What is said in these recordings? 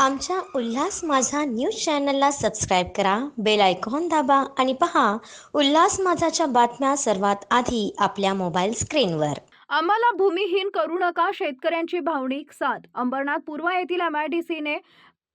आमच्या उल्हास माझा न्यूज चॅनलला सबस्क्राईब करा बेल आयकॉन दाबा आणि पहा उल्हास माझाच्या बातम्या सर्वात आधी आपल्या मोबाईल स्क्रीनवर. आम्हाला भूमिहीन करू नका शेतकऱ्यांची भावनिक साथ. अंबरनाथ पूर्व येथील आम आय डी सीने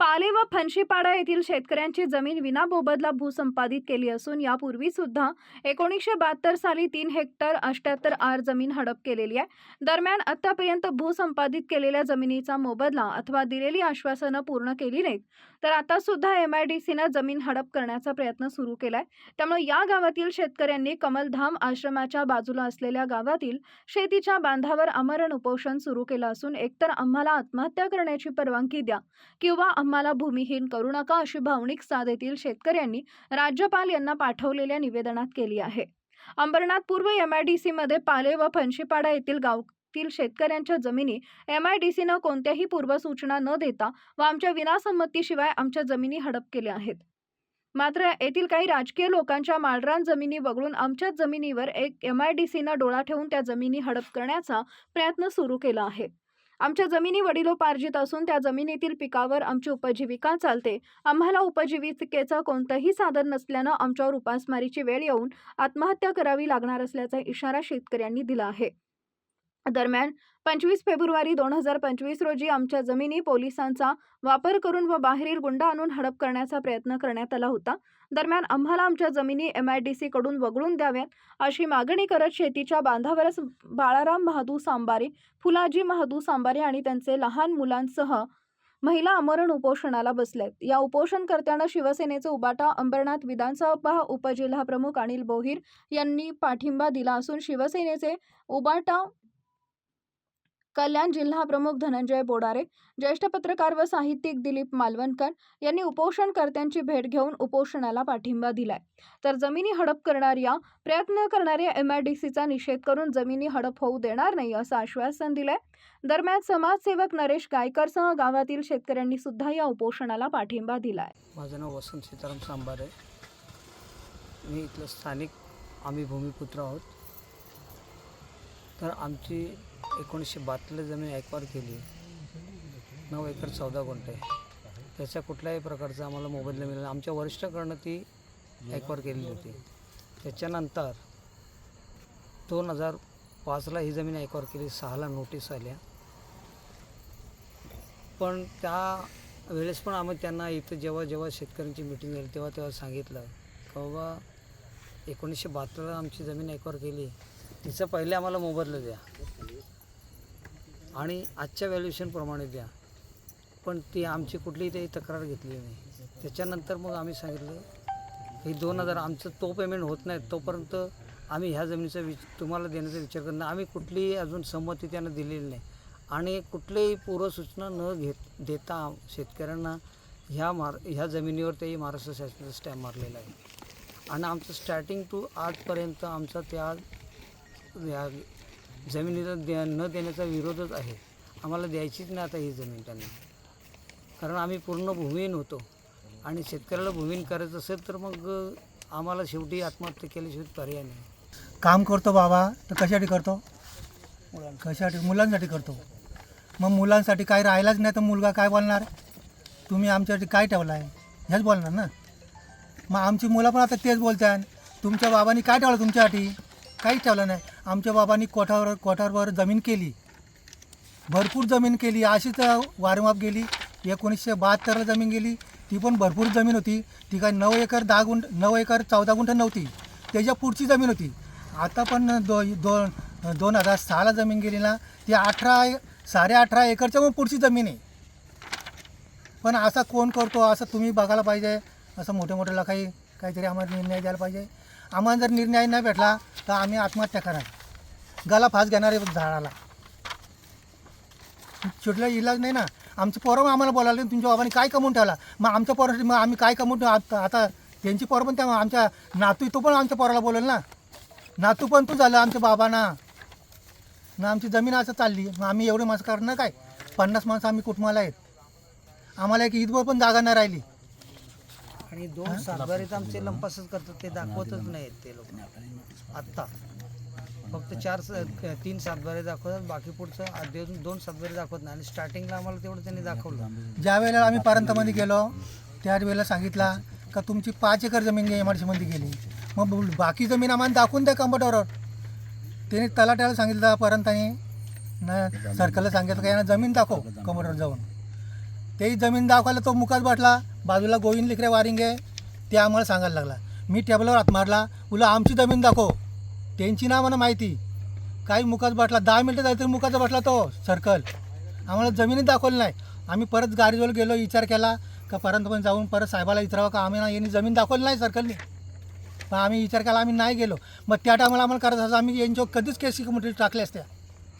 पाले व फणशीपाडा येथील शेतकऱ्यांची जमीन विनामोबदला भूसंपादित केली असून यापूर्वी सुद्धा एकोणीसशे बहात्तर साली तीन हेक्टर अष्ट्याहत्तर आर जमीन हडप केलेली आहे. दरम्यान आतापर्यंत भूसंपादित केलेल्या जमिनीचा मोबदला अथवा दिलेली आश्वासनं पूर्ण केली नाहीत. तर आता सुद्धा सीनं जमीन हडप करण्याचा प्रयत्न सुरू केलाय. त्यामुळे या गावातील शेतकऱ्यांनी कमलधाम आश्रमाच्या बाजूला असलेल्या गावातील शेतीच्या बांधावर आमरण उपोषण सुरू केलं असून एकतर आम्हाला आत्महत्या करण्याची परवानगी द्या किंवा कुटुंबाला भूमिहीन करू नका अशी भावनिक साथ येथील शेतकऱ्यांनी राज्यपाल यांना पाठवलेल्या निवेदनात केली आहे. अंबरनाथ पूर्व एम आय डी सीमध्ये पाले व फणशीपाडा येथील गावातील शेतकऱ्यांच्या जमिनी एम आय डी सीनं कोणत्याही पूर्वसूचना न देता व आमच्या विनासंमतीशिवाय आमच्या जमिनी हडप केल्या आहेत. मात्र येथील काही राजकीय लोकांच्या माळरान जमिनी वगळून आमच्याच जमिनीवर एक एम आय डी सीनं डोळा ठेवून त्या जमिनी हडप करण्याचा प्रयत्न सुरू केला आहे. आमच्या जमिनी वडिलोपार्जित असून त्या जमिनीतील पिकावर आमची उपजीविका चालते. आम्हाला उपजीविकेचं कोणतंही साधन नसल्यानं आमच्यावर उपासमारीची वेळ येऊन आत्महत्या करावी लागणार असल्याचा इशारा शेतकऱ्यांनी दिला आहे. दरम्यान पंचवीस फेब्रुवारी दोन हजार पंचवीस रोजी आमच्या जमिनी पोलिसांचा वापर करून व बाहेरील गुंड आणून हडप करण्याचा प्रयत्न करण्यात आला होता. दरम्यान आम्हाला आमच्या जमिनी एम आय डी सी कडून वगळून द्याव्यात अशी मागणी करत शेतीच्या बांधावरच बाळाराम महादू सांबारे फुलाजी महादू सांबारे आणि त्यांचे लहान मुलांसह महिला आमरण उपोषणाला बसल्यात या उपोषणकर्त्यांना शिवसेनेचे उबाटा अंबरनाथ विधानसभा उपजिल्हा प्रमुख अनिल बोहीर यांनी पाठिंबा दिला असून शिवसेनेचे उबाटा कल्याण जिल्हा प्रमुख धनंजय बोडारे ज्येष्ठ पत्रकार व साहित्यिक दिलीप मालवणकर यांनी उपोषणकर्त्यांची भेट घेऊन उपोषणाला पाठिंबा दिलाय. तर जमिनी हडप करणाऱ्या प्रयत्न करणाऱ्या एम आय डी सीचा निषेध करून जमिनी हडप होऊ देणार नाही असं आश्वासन दिलंय. दरम्यान समाजसेवक नरेश गायकरसह गावातील शेतकऱ्यांनी सुद्धा या उपोषणाला पाठिंबा दिलाय. माझं नाव वसंत सीताराम सांबारे. आहे मी इथलं स्थानिक आम्ही भूमिपुत्र आहोत. तर आमची एकोणीसशे बहात्तरला जमीन ॲक्वायर केली. नऊ एकर चौदा गुंठे त्याच्या कुठल्याही प्रकारचा आम्हाला मोबदला मिळाला आमच्या वरिष्ठाकडनं ती ॲक्वायर केलेली होती. त्याच्यानंतर दोन हजार पाचला ही जमीन ॲक्वायर केली. सहाला नोटीस आल्या. पण त्या वेळेस पण आम्ही त्यांना इथं जेव्हा जेव्हा शेतकऱ्यांची मिटिंग झाली तेव्हा तेव्हा सांगितलं का बाबा एकोणीसशे बहात्तरला आमची जमीन एकवर केली. तिचं पहिले आम्हाला मोबदला द्या. आणि आजच्या व्हॅल्युएशनप्रमाणे द्या. पण ती आमची कुठलीही काही तक्रार घेतली नाही. त्याच्यानंतर मग आम्ही सांगितलं की दोन हजार आमचं तो पेमेंट होत नाही तोपर्यंत आम्ही ह्या जमिनीचा विच तुम्हाला देण्याचा विचार करणार. आम्ही कुठलीही अजून संमती त्यांना दिलेली नाही. आणि कुठलीही पूर्वसूचना न घेत देता शेतकऱ्यांना ह्या मार ह्या जमिनीवर तेही महाराष्ट्र शासनाचा स्टॅम्प मारलेला आहे. आणि आमचं स्टार्टिंग टू आजपर्यंत आमचा त्या या जमिनीचा द्या न देण्याचा विरोधच आहे. आम्हाला द्यायचीच नाही आता ही जमीन त्यांना. कारण आम्ही पूर्ण भूमिहीन होतो. आणि शेतकऱ्याला भूमिहीन करायचं असेल तर मग आम्हाला शेवटी आत्महत्या केल्याशिवाय पर्याय नाही. काम करतो बाबा तर कशासाठी करतो? कशासाठी? मुलांसाठी करतो. मग मुलांसाठी काही राहिलाच नाही तर मुलगा काय बोलणार? तुम्ही आमच्यासाठी काय ठेवला आहे ह्याच बोलणार ना? मग आमची मुलं पण आता तेच बोलतात. तुमच्या बाबांनी काय ठेवलं तुमच्यासाठी? काहीच ठेवलं नाही. आमच्या बाबांनी कोठावर कोठावर जमीन केली. भरपूर जमीन केली. अशीच वारमाप गेली. एकोणीसशे बहात्तरला जमीन गेली. ती पण भरपूर जमीन होती. ती काय नऊ एकर दहा गुंठ नऊ एकर चौदा गुंठ नव्हती. त्याच्या पुढची जमीन होती. आता पण दो दोन दोन हजार सहाला जमीन गेली ना ती अठरा साडे अठरा एकरच्या पण पुढची जमीन आहे. पण असा कोण करतो? असं तुम्ही बघायला पाहिजे. असं मोठ्या मोठ्याला काही काहीतरी आम्हाला निर्णय द्यायला पाहिजे. आम्हाला जर निर्णय नाही भेटला तर आम्ही आत्महत्या करायला गला फास घेणार आहे झाडाला. सुटला इलाज नाही ना. आमचं पोरं आम्हाला बोलायला तुमच्या बाबाने काय कमवून ठेवला? मग आमच्या पोरासाठी मग आम्ही काय कमवून ठेवू? आता आता त्यांची पोरं पण त्या आमच्या नातू तो पण आमच्या पोराला बोलेल ना. नातू पण तू झालं आमच्या बाबांना. ना आमची जमीन असं चालली. मग आम्ही एवढे माणसं करणार काय? पन्नास माणसं आम्ही कुटुंबाला आहेत. आम्हाला एक ईदभर पण जागा नाही राहिली. आणि दोन सातबारीत आमचे लंपासच करतात ते दाखवतच नाहीत ते लोक. आत्ता. फक्त चार स- तीन सातबारे दाखवतात बाकी पुढचं दोन अजून दोन सातबारे दाखवत नाही. आणि स्टार्टिंगला आम्हाला तेवढं त्यांनी दाखवलं. ज्या वेळेला आम्ही पर्यंतमध्ये गेलो त्यावेळेला सांगितला का तुमची पाच एकर जमीन एम आर सीमध्ये गेली. मग बाकी जमीन आम्हाला दाखवून द्या कम्प्युटरवर त्याने तलाट्याला सांगितलं पर्यंताने ना सरकारला सांगितलं का यांना जमीन दाखव कंपटरवर जाऊन. तेही जमीन दाखवायला तो मुकाच बाटला बाजूला गोविंद लिखरे वारिंगे ते आम्हाला सांगायला लागला. मी टेबलवर हात मारला उलं आमची जमीन दाखव. त्यांची ना मला माहिती. काही मुखात बसला दहा मिनटं झाली तरी मुखाचा बसला तो सर्कल आम्हाला जमिनीत दाखवली नाही. आम्ही परत गाडीजवळ गेलो विचार केला का परत पण जाऊन परत साहेबाला विचारावं का आम्ही ना यांनी जमीन दाखवली नाही सर्कलने पण आम्ही विचार केला आम्ही नाही गेलो. मग त्या टायमाला आम्हाला करायचं असं आम्ही यांच्यावर कधीच केस कमिटी टाकल्या असत्या.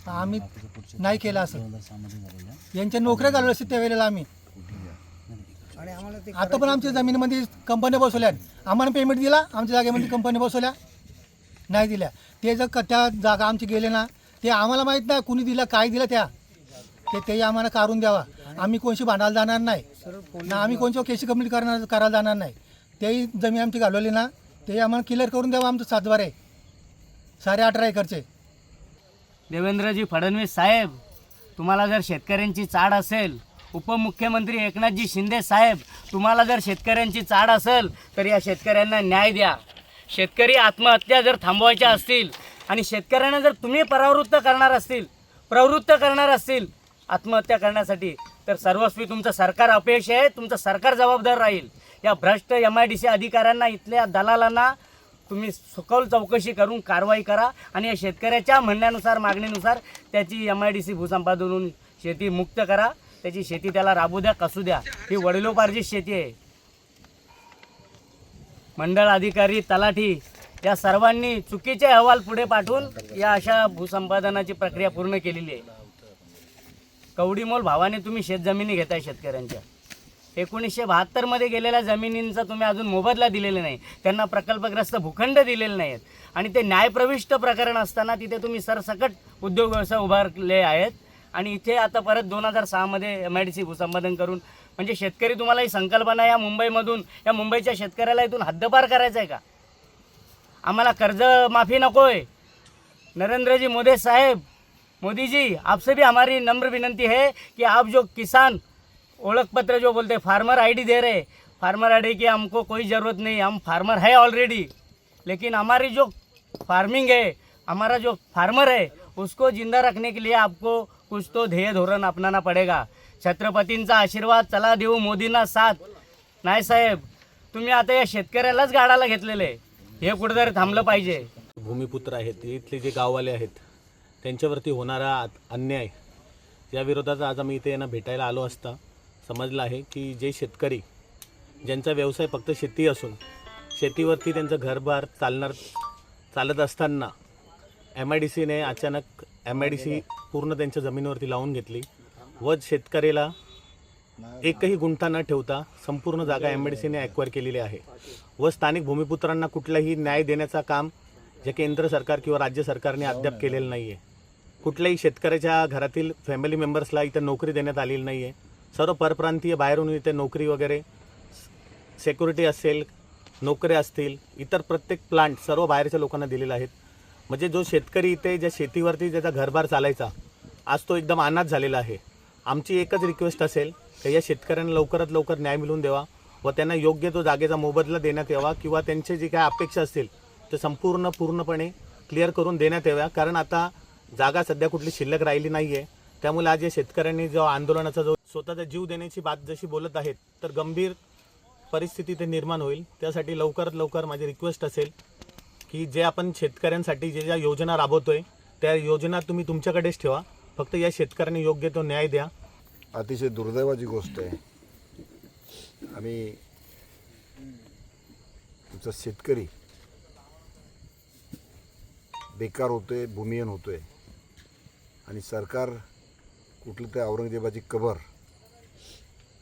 पण आम्ही नाही केलं असं. यांच्या नोकऱ्या घालवल्या असते त्यावेळेला आम्ही. आणि आम्हाला ते आता पण आमच्या जमिनीमध्ये कंपन्या बसवल्या आम्हाला पेमेंट दिला आमच्या जागेमध्ये कंपन्या बसवल्या. नाही दिल्या. ते जर त्या जागा आमचे गेले ना ते आम्हाला माहीत नाही कुणी दिलं काय दिलं त्या. ते तेही आम्हाला काढून द्यावा. आम्ही कोणशी भांडायला जाणार नाही. ना आम्ही कोणच्या केशी कंप्लीट करणार करायला जाणार नाही. तेही जमीन आमची घालवली ना तेही आम्हाला क्लिअर करून द्यावं आमचं सातबारे. साडे अठरा एकरचे. देवेंद्रजी फडणवीस साहेब तुम्हाला जर शेतकऱ्यांची चाड असेल उपमुख्यमंत्री एकनाथजी शिंदे साहेब तुम्हाला जर शेतकऱ्यांची चाड असेल तर या शेतकऱ्यांना न्याय द्या. शेतकरी आत्महत्या जर थांबवायच्या असतील आणि शेतकऱ्यांना जर तुम्ही परावृत्त करणार असतील प्रवृत्त करणार असतील आत्महत्या करण्यासाठी तर सर्वस्वी तुमचं सरकार अपयश आहे तुमचं सरकार जबाबदार राहील. या भ्रष्ट एम आय डी सी अधिकाऱ्यांना इथल्या दलालांना तुम्ही सखोल चौकशी करून कारवाई करा आणि या शेतकऱ्याच्या म्हणण्यानुसार मागणीनुसार त्याची एम आय डी सी भूसंपादनून शेती मुक्त करा. त्याची शेती त्याला राबू द्या कसू द्या. ही वडिलोपार्जित शेती आहे. मंडळ अधिकारी तलाठी या सर्वांनी चुकीचे अहवाल पुढे पाठवून या अशा भूसंपादनाची प्रक्रिया पूर्ण केलेली आहे. कवडीमोल भावाने तुम्ही शेतजमिनी घेताय शेतकऱ्यांच्या. एकोणीसशे बहात्तरमध्ये गेलेल्या जमिनींचा तुम्ही अजून मोबदला दिलेला नाही. त्यांना प्रकल्पग्रस्त भूखंड दिलेले नाहीत. आणि ते न्यायप्रविष्ट प्रकरण असताना तिथे तुम्ही सरसकट उद्योग व्यवसाय उभारले आहेत. आणि इथे आता परत दोन हजार सहामध्ये एम आय डी सी भूसंपादन करून म्हणजे शेतकरी तुम्हाला ही संकल्पना या मुंबईमधून या मुंबईच्या शेतकऱ्याला इथून हद्दपार करायचं आहे का? आम्हाला कर्जमाफी नकोय. नरेंद्र जी मोदी साहेब मोदी जी आपसे भी हमारी नम्र विनंती है कि आप जो किसान ओळख पत्र जो बोलते फार्मर आईडी दे रहे फार्मर आईडी की हमको कोई ज़रूरत नहीं हम फार्मर है ऑलरेडी लेकिन हमारी जो फार्मिंग है हमारा जो फार्मर है उसको जिंदा रखने के लिए आपको कुछ तो ध्येय धोरण अपनाना पडेगा। छत्रपतींचा आशीर्वाद चला देऊ मोदींना साथ. नाही साहेब तुम्ही आता या शेतकऱ्यालाच गाडाला घेतलेलं. आहे हे कुठेतरी थांबलं पाहिजे. भूमिपुत्र आहेत. इथले जे गाववाले आहेत त्यांच्यावरती होणारा अन्याय या विरोधात आज आम्ही इथे यांना भेटायला आलो असता. समजलं आहे की जे शेतकरी ज्यांचा व्यवसाय फक्त शेती असून शेतीवरती त्यांचं घरभार चालणार चालत असताना एम आय डी सीने अचानक एम आय डी सी पूर्ण त्यांच्या जमिनीवरती लावून घेतली. व शेतकऱ्याला एकही गुंठा न ठेवता संपूर्ण जागा एम आय सीने ॲक्वायर केलेली आहे. व स्थानिक भूमिपुत्रांना कुठलाही न्याय देण्याचा काम जे केंद्र सरकार किंवा राज्य सरकारने अद्याप केलेलं नाही आहे कुठल्याही शेतकऱ्याच्या घरातील फॅमिली मेंबर्सला इथं नोकरी देण्यात आलेली नाही आहे सर्व परप्रांतीय बाहेरून इथे नोकरी वगैरे सेक्युरिटी असेल नोकऱ्या असतील इतर प्रत्येक प्लांट सर्व बाहेरच्या लोकांना दिलेले आहेत. म्हणजे जो शेतकरी इथे ज्या शेतीवरती ज्याचा घरभार चालायचा आज तो एकदम अनाथ झालेला आहे. आमची एकच रिक्वेस्ट असेल की या शेतकऱ्यांना लवकरात लवकर न्याय मिळवून द्यावा व त्यांना योग्य तो जागेचा मोबदला देण्यात यावा किंवा त्यांचे जे काय अपेक्षा असतील ते संपूर्ण पूर्णपणे क्लिअर करून देण्यात याव्या. कारण आता जागा सध्या कुठली शिल्लक राहिली नाही आहे त्यामुळे आज या शेतकऱ्यांनी जो आंदोलनाचा जो स्वतःचा जीव देण्याची बात जशी बोलत आहेत तर गंभीर परिस्थिती ते निर्माण होईल. त्यासाठी लवकरात लवकर माझी रिक्वेस्ट असेल की जे आपण शेतकऱ्यांसाठी जे ज्या योजना राबवतो आहे त्या योजना तुम्ही तुमच्याकडेच ठेवा. फक्त या शेतकऱ्यांनी योग्य तो न्याय द्या. अतिशय दुर्दैवाची गोष्ट आहे. आम्ही तुमचा शेतकरी बेकार होतोय भूमिहीन होतोय. आणि सरकार कुठली तर औरंगजेबाची कबर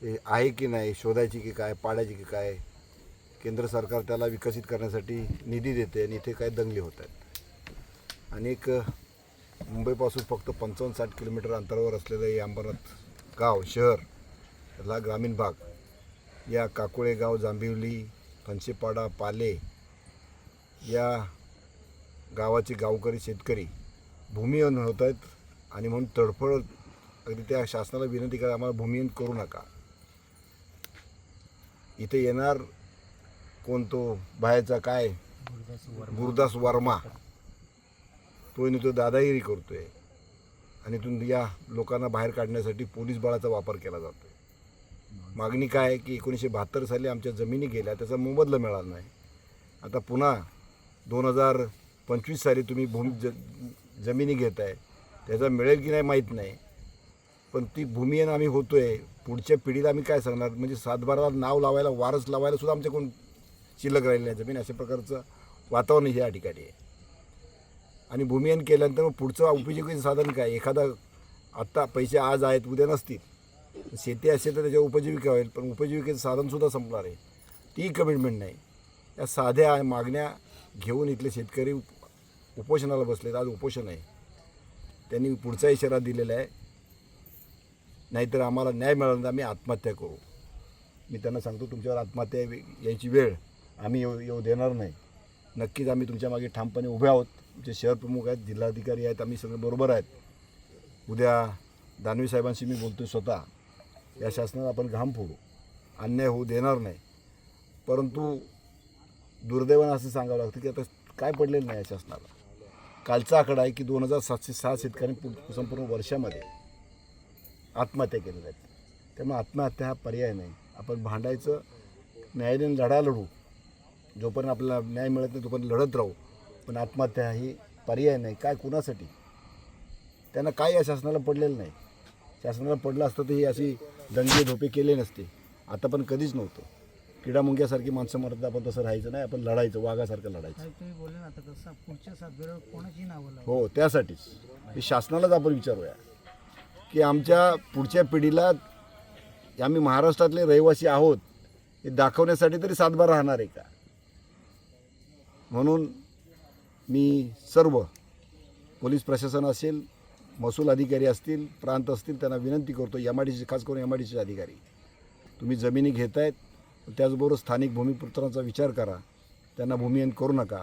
हे आहे की नाही शोधायची की काय पाडायची की काय केंद्र सरकार त्याला विकसित करण्यासाठी निधी देते आणि इथे काय दंगली होत आहेत. अनेक मुंबईपासून फक्त पंचावन्न साठ किलोमीटर अंतरावर असलेलं हे अंबरनाथ गाव शहर त्यातला ग्रामीण भाग या काकुळे गाव जांभिवली फनशेपाडा पाले या गावाचे गावकरी शेतकरी भूमिहीन होत आहेत आणि म्हणून तडफड अगदी त्या शासनाला विनंती करा आम्हाला भूमिहीन करू नका. इथे येणार कोण तो? बाहेरचा काय? गुरुदास वर्मा. तो आणि तो दादागिरी आहे आणि इथून या लोकांना बाहेर काढण्यासाठी पोलीस बळाचा वापर केला जातो आहे मागणी काय आहे की एकोणीसशे बहात्तर साली आमच्या जमिनी गेल्या त्याचा मोबदला मिळाला नाही. आता पुन्हा दोन हजार पंचवीस साली तुम्ही भूमी ज जमिनी घेत आहे त्याचा मिळेल की नाही माहीत नाही. पण ती भूमिहीन आम्ही होतो आहे पुढच्या पिढीला आम्ही काय सांगणार? म्हणजे सातबाराला नाव लावायला वारस लावायला सुद्धा आमच्याकडून शिल्लक राहिली नाही जमीन. अशा प्रकारचं वातावरण या ठिकाणी आहे. आणि भूमिहीन केल्यानंतर मग पुढचं उपजीविकेचं साधन काय? एखादा आत्ता पैसे आज आहेत उद्या नसतील. शेती असेल तर त्याच्या उपजीविका होईल पण उपजीविकेचं साधनसुद्धा संपणार आहे. ती कमिटमेंट नाही. या साध्या मागण्या घेऊन इथले शेतकरी उपोषणाला बसलेत. आज उपोषण आहे. त्यांनी पुढचा इशारा दिलेला आहे. नाहीतर आम्हाला न्याय मिळाला तर आम्ही आत्महत्या करू. मी त्यांना सांगतो तुमच्यावर आत्महत्या यायची वेळ आम्ही येऊ येऊ देणार नाही. नक्कीच आम्ही तुमच्या मागे ठामपणे उभे आहोत. आमचे शहर प्रमुख आहेत जिल्हाधिकारी आहेत आम्ही सगळे बरोबर आहेत. उद्या दानवी साहेबांशी मी बोलतो स्वतः. या शासनात आपण घाम फोडू. अन्याय होऊ देणार नाही. परंतु दुर्दैवानं असं सांगावं लागतं की आता काय पडलेलं नाही या शासनाला? कालचा आकडा आहे की दोन हजार सातशे सहा शेतकऱ्यांनी पू- संपूर्ण वर्षामध्ये आत्महत्या केलेल्या आहेत. त्यामुळे आत्महत्या हा पर्याय नाही. आपण भांडायचं न्यायालयीन लढा लढू. जोपर्यंत आपल्याला न्याय मिळत नाही तोपर्यंत लढत राहू. पण आत्महत्या ही पर्याय नाही. काय कुणासाठी? त्यांना काय या शासनाला पडलेलं नाही. शासनाला पडलं असतं तर ही अशी दंगे धोपे केले नसते. आता पण कधीच नव्हतं. किडामुंग्यासारखी माणसं मरत आपण तसं राहायचं नाही आपण लढायचं वाघासारखं लढायचं. हो त्यासाठीच. हे शासनालाच आपण विचारूया. की आमच्या पुढच्या पिढीला आम्ही महाराष्ट्रातले रहिवासी आहोत हे दाखवण्यासाठी तरी सातबार राहणार आहे का? म्हणून मी सर्व पोलीस प्रशासन असेल महसूल अधिकारी असतील प्रांत असतील त्यांना विनंती करतो एम आय डी सी खास करून एम आय डी सीचे अधिकारी. तुम्ही जमिनी घेत आहेत त्याचबरोबर स्थानिक भूमिपुत्रांचा विचार करा. त्यांना भूमिहीन करू नका.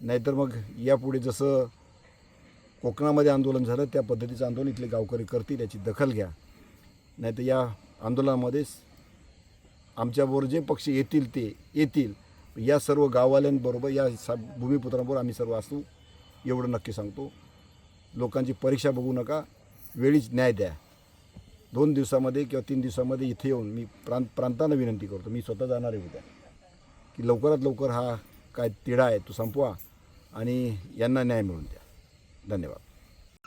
नाहीतर मग यापुढे जसं कोकणामध्ये आंदोलन झालं त्या पद्धतीचं आंदोलन इथले गावकरी करतील याची दखल घ्या. नाहीतर या आंदोलनामध्येच आमच्याबरोबर जे पक्ष येतील ते येतील. या सर्व गाववाल्यांबरोबर या सा भूमिपुत्रांबरोबर आम्ही सर्व असू एवढं नक्की सांगतो. लोकांची परीक्षा बघू नका वेळीच न्याय द्या. दोन दिवसामध्ये किंवा तीन दिवसामध्ये इथे येऊन मी प्रांत प्रांतांना विनंती करतो मी स्वतः जाणार आहे उद्या. की लवकरात लवकर हा काय तिढा आहे तो संपवा आणि यांना न्याय मिळून द्या. धन्यवाद.